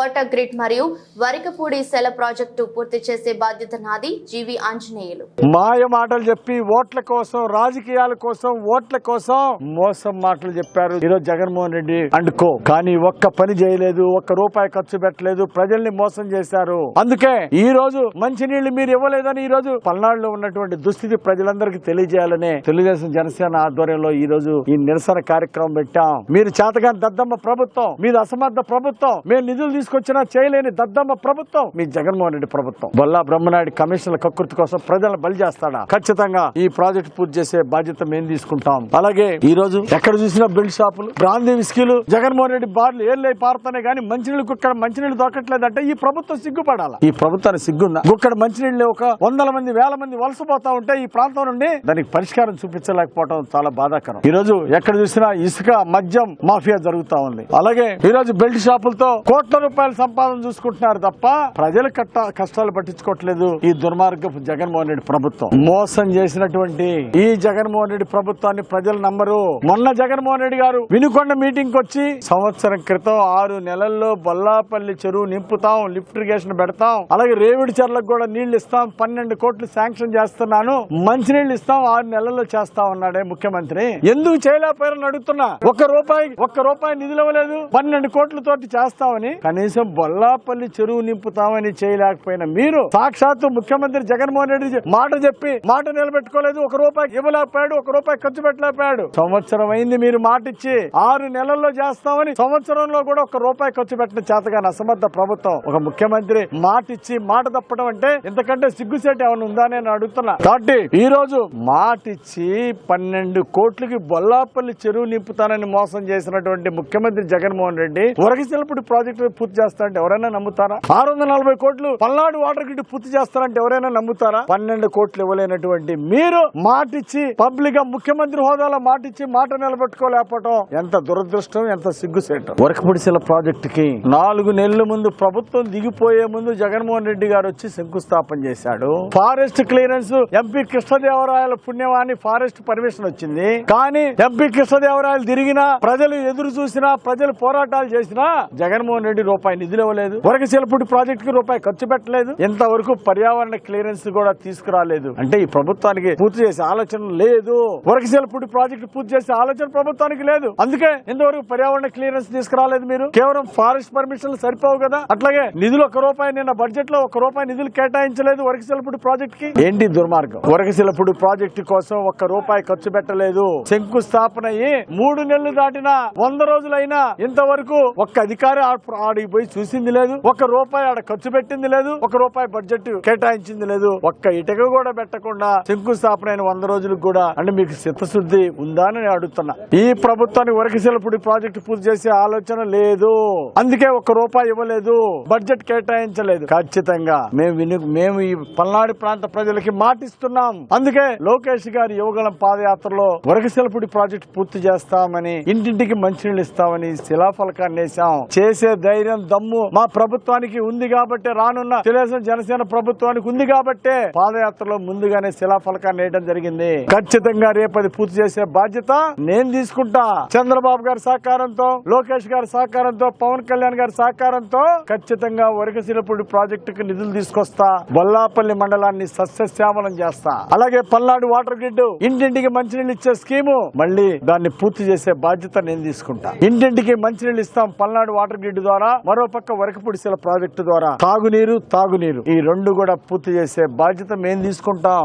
Water grid మరియు వరికపూడి సెల project పూర్తి చేసే బాధ్యత నాది. జీవి ఆంజనేయులు. మాయ మాటలు చెప్పి ఓట్ల కోసం రాజకీయాల కోసం ఓట్ల కోసం మోసం మాటలు చెప్పారు. ఈరోజు జగన్మోహన్ రెడ్డి అండ్ కో. కానీ ఒక్క పని చేయలేదు ఒక్క రూపాయి ఖర్చు పెట్టలేదు ప్రజల్ని మోసం చేశారు. అందుకే ఈ రోజు మంచినీళ్ళు మీరు ఇవ్వలేదని ఈ రోజు పల్నాడులో ఉన్నటువంటి దుస్థితి ప్రజలందరికీ తెలియజేయాలని తెలుగుదేశం జనసేన ఆధ్వర్యంలో ఈ రోజు ఈ నిరసన కార్యక్రమం పెట్టాం. మీరు చేతగాని దద్దమ్మ ప్రభుత్వం మీద అసమర్థ ప్రభుత్వం మేము నిధులు తీసుకు తీసుకొచ్చినా చేయలేని దద్దమ్మ ప్రభుత్వం. మీ జగన్మోహన్ రెడ్డి ప్రభుత్వం. బొల్లా బ్రహ్మనాయుడు కమిషన్ల కకృతి కోసం ప్రజలను బలి చేస్తాడా? ఖచ్చితంగా ఈ ప్రాజెక్ట్ పూర్తి చేసే బాధ్యత మేము తీసుకుంటాం. అలాగే ఈ రోజు ఎక్కడ చూసినా బిల్డ్ షాపులు బ్రాందీ విస్కీలు జగన్మోహన్ రెడ్డి బార్లు ఏళ్ళై పారుతున్నాయి కానీ మంచినీళ్ళు ఇక్కడ మంచినీళ్ళు దొరకట్లేదంటే ఈ ప్రభుత్వం సిగ్గుపడాలి? ఈ ప్రభుత్వానికి సిగ్గుందా? గుక్కడ మంచినీళ్ళు ఒక వందల మంది వేల మంది వలసపోతా ఉంటే ఈ ప్రాంతం నుండి దానికి పరిష్కారం చూపించలేకపోవడం చాలా బాధాకరం. ఈ రోజు ఎక్కడ చూసినా ఇసుక మద్యం మాఫియా జరుగుతా ఉంది. అలాగే ఈ రోజు బెల్ట్ షాపులతో కోట్ల రూపాయలు సంపాదన చూసుకుంటున్నారు తప్ప ప్రజల కట్ట కష్టాలు పట్టించుకోవట్లేదు ఈ దుర్మార్గపు జగన్మోహన్ రెడ్డి ప్రభుత్వం. మోసం చేసినటువంటి ఈ జగన్మోహన్ రెడ్డి ప్రభుత్వాన్ని ప్రజలు నమ్మరు. మొన్న జగన్మోహన్ రెడ్డి గారు వినుకొండ మీటింగ్ వచ్చి సంవత్సరం క్రితం ఆరు నెలల్లో బొల్లాపల్లి చెరువు నింపుతాం లిఫ్ట్ ఇరిగేషన్ పెడతాం అలాగే రేవిడి చెర్లకు కూడా నీళ్ళు ఇస్తాం పన్నెండు కోట్లు శాంక్షన్ చేస్తున్నాను మంచినీళ్ళు ఇస్తాం ఆరు నెలల్లో చేస్తా ఉన్నాడే ముఖ్యమంత్రి. ఎందుకు చేయలేకపోయారని అడుగుతున్నా. ఒక్క రూపాయి ఒక్క రూపాయి నిధులు ఇవ్వలేదు పన్నెండు కోట్ల తోటి చేస్తామని కనీసం బొల్లాపల్లి చెరువు నింపుతామని చేయలేకపోయిన మీరు సాక్షాత్తు ముఖ్యమంత్రి జగన్మోహన్ రెడ్డి మాట చెప్పి మాట నిలబెట్టుకోలేదు. ఒక రూపాయి ఇవ్వలేకపోయాడు ఒక రూపాయి ఖర్చు పెట్టలేకపోయాడు. సంవత్సరం అయింది మీరు మాట ఇచ్చి ఆరు నెలల్లో చేస్తామని సంవత్సరంలో కూడా ఒక రూపాయి ఖర్చు పెట్టిన చేతగాని అసమర్థ ప్రభుత్వం. ఒక ముఖ్యమంత్రి మాట ఇచ్చి మాట తప్పడం అంటే ఇంతకంటే సిగ్గుసేట ఏమైనా ఉందా నేను అడుగుతున్నా. కాబట్టి ఈ రోజు మాట ఇచ్చి పన్నెండు కోట్లకి బొల్లాపల్లి చెరువు నింపుతానని మోసం చేసినటువంటి ముఖ్యమంత్రి జగన్మోహన్ రెడ్డి వరగశిల్పుడి ప్రాజెక్టు పూర్తి చేస్తారంటే ఎవరైనా నమ్ముతారా? ఆరు వందల నలభై కోట్లు పల్నాడు వాటర్ గ్రిడ్ పూర్తి చేస్తారంటే ఎవరైనా నమ్ముతారా? పన్నెండు కోట్లు ఇవ్వలేనటువంటి మీరు మాటిచ్చి పబ్లిక్గా ముఖ్యమంత్రి హోదాలో మాటిచ్చి మాట నిలబెట్టుకోలేకపోవటం ఎంత దురదృష్టం ఎంత సిగ్గుసేటం. వరకపుడిసెల ప్రాజెక్టు కి నాలుగు నెలల ముందు ప్రభుత్వం దిగిపోయే ముందు జగన్మోహన్ రెడ్డి గారు వచ్చి శంకుస్థాపన చేశాడు. ఫారెస్ట్ క్లియరెన్స్ ఎంపీ కృష్ణదేవరాయల పుణ్యమాని ఫారెస్ట్ పర్మిషన్ వచ్చింది. కానీ ఎంపీ కృష్ణదేవరాయలు తిరిగినా ప్రజలు ఎదురు చూసినా ప్రజలు పోరాటాలు చేసినా జగన్మోహన్ రెడ్డి రూపాయి నిధులు ఇవ్వలేదు. వరకశిలపుడి ప్రాజెక్ట్కి రూపాయి ఖర్చు పెట్టలేదు. ఇంతవరకు పర్యావరణ క్లియరెన్స్ కూడా తీసుకురాలేదు. అంటే ఈ ప్రభుత్వానికి పూర్తి చేసే ఆలోచన లేదు. వరకశిలపుడి ప్రాజెక్ట్ పూర్తి చేసే ఆలోచన ప్రభుత్వానికి లేదు. అందుకే ఇంతవరకు పర్యావరణ క్లియరెన్స్ తీసుకురాలేదు మీరు. కేవలం ఫారెస్ట్ పర్మిషన్లు సరిపోవు కదా. అట్లాగే నిధులు ఒక రూపాయి నిన్న బడ్జెట్లో ఒక రూపాయి నిధులు కేటాయించలేదు వరకశిలపుడి ప్రాజెక్ట్కి ఏంటి దుర్మార్గం? వరకశిలపుడి ప్రాజెక్ట్ కోసం ఒక్క రూపాయి ఖర్చు పెట్టలేదు. శంకుస్థాపన అయ్యి మూడు నెలలు దాటినా వంద రోజులైనా ఇంతవరకు ఒక్క అధికారి ఆడిపోయి పోయి చూసింది లేదు ఒక రూపాయి ఆడ ఖర్చు పెట్టింది లేదు ఒక రూపాయి బడ్జెట్ కేటాయించింది లేదు. ఒక్క ఇటుక కూడా పెట్టకుండా శంకుస్థాపన అయిన వంద రోజులకు కూడా అంటే మీకు చిత్తశుద్ధి ఉందా అని అడుగుతున్నా. ఈ ప్రభుత్వానికి వరకశిలపుడి ప్రాజెక్టు పూర్తి చేసే ఆలోచన లేదు. అందుకే ఒక్క రూపాయి ఇవ్వలేదు బడ్జెట్ కేటాయించలేదు. ఖచ్చితంగా మేము మేము ఈ పల్నాడు ప్రాంత ప్రజలకి మాటిస్తున్నాం. అందుకే లోకేష్ గారి యువగలం పాదయాత్రలో వరకశిలపుడి ప్రాజెక్టు పూర్తి చేస్తామని ఇంటింటికి మంచినీళ్ళు ఇస్తామని శిలాఫలకాన్ని వేసాం చేసే ధైర్యం దమ్ము మా ప్రభుత్వానికి ఉంది కాబట్టి రానున్న తెలుగుదేశం జనసేన ప్రభుత్వానికి ఉంది కాబట్టే పాదయాత్రలో ముందుగానే శిలాఫలకాన్ని వేయడం జరిగింది. ఖచ్చితంగా రేపు అది పూర్తి చేసే బాధ్యత నేను తీసుకుంటా. చంద్రబాబు గారి సహకారంతో లోకేష్ గారి సహకారంతో పవన్ కళ్యాణ్ గారి సహకారంతో ఖచ్చితంగా వరకశిలపుడి ప్రాజెక్టుకు నిధులు తీసుకొస్తా. బొల్లాపల్లి మండలాన్ని సస్యశ్యామలం చేస్తా. అలాగే పల్నాడు వాటర్ గ్రిడ్ ఇంటింటికి మంచినీళ్ళు ఇచ్చే స్కీము మళ్ళీ దాన్ని పూర్తి చేసే బాధ్యత నేను తీసుకుంటా. ఇంటింటికి మంచినీళ్ళు ఇస్తాం పల్నాడు వాటర్ గ్రిడ్ ద్వారా. మరో పక్క వరకపుడిసెల ప్రాజెక్టు ద్వారా తాగునీరు తాగునీరు. ఈ రెండు కూడా పూర్తి చేసే బాధ్యత మేము తీసుకుంటాం.